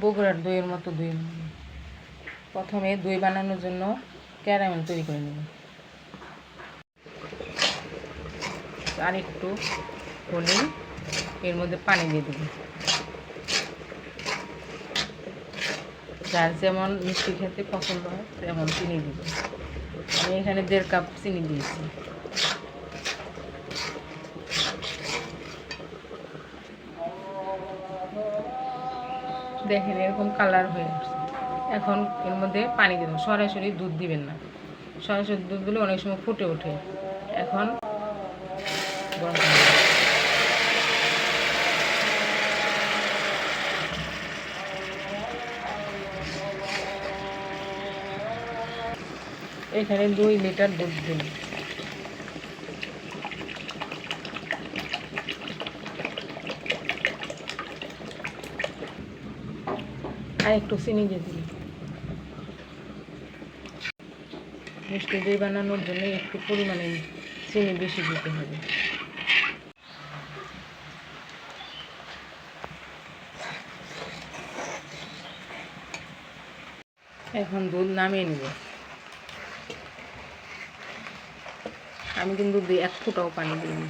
বগুড়ার দইয়ের মতো দই প্রথমে দই বানানোর জন্য ক্যারামেল তৈরি করে নেব আর একটু হলে এর মধ্যে পানি দিয়ে দেব। যার যেমন মিষ্টি খেতে পছন্দ হয়, তেমন চিনি দিব। আমি এখানে দেড় কাপ চিনি দিয়েছি। দেখেন এরকম কালার হয়ে আসছে। এখন এর মধ্যে পানি দেবেন সরাসরি দুধ দিবেন না। সরাসরি দুধ দিলে অনেক সময় ফুটে ওঠে। এখন। এখানে দুই লিটার দুধ দিন। আর একটু চিনি দিয়ে দিন মিষ্টি দই বানানোর জন্য একটু পরিমাণে চিনি বেশি দিতে হবে। এখন দুধ নামিয়ে নেব। আমি কিন্তু দুই এক ফুটাও পানি দিইনি।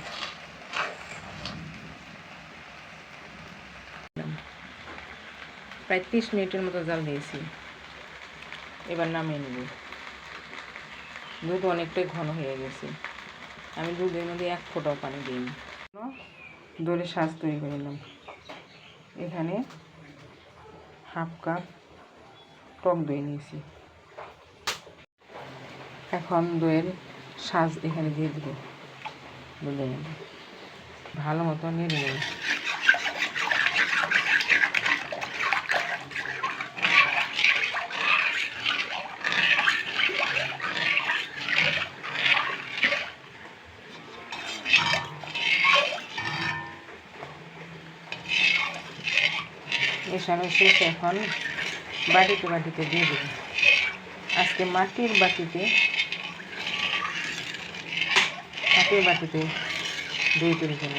প্রায় তিরিশ মিনিটের মতো জাল দিয়েছি এবার নামিয়ে নেব। দুধ অনেকটাই ঘন হয়ে গেছে, আমি দুধের মধ্যে এক ফোঁটাও পানি দিইনি। দলে সাজ তৈরি করে নিলাম। এখানে হাফ কাপ টক দই নিয়েছি। এখন দইয়ের সাজ এখানে দিয়ে দিব। ভালো মতো নেড়ে নেব। মেশানো শেষ এখন বাটিতে বাটিতে দিয়ে দেবো। আজকে মাটির বাটিতে মাটির বাটিতে দই তৈরি করব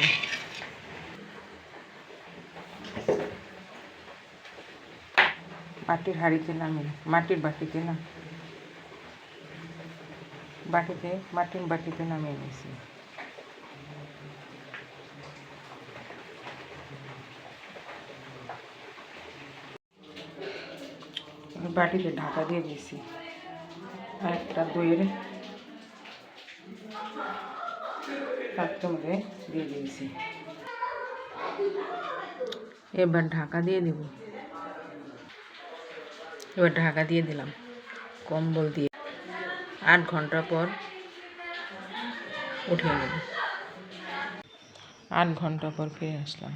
মাটির হাঁড়িতে নামি মাটির বাটিতে না। বাটিতে, মাটির বাটিতে নামিয়ে নিয়েছি। বাটিতে ঢাকা দিয়ে দিয়েছি। আর একটা দইয়ের পাত্র মধ্যে দিয়ে দিয়েছি। এবার ঢাকা দিয়ে দেব। এবার ঢাকা দিয়ে দিলাম কম্বল দিয়ে। আট ঘণ্টা পর উঠিয়ে নেব। আট ঘণ্টা পর ফিরে আসলাম।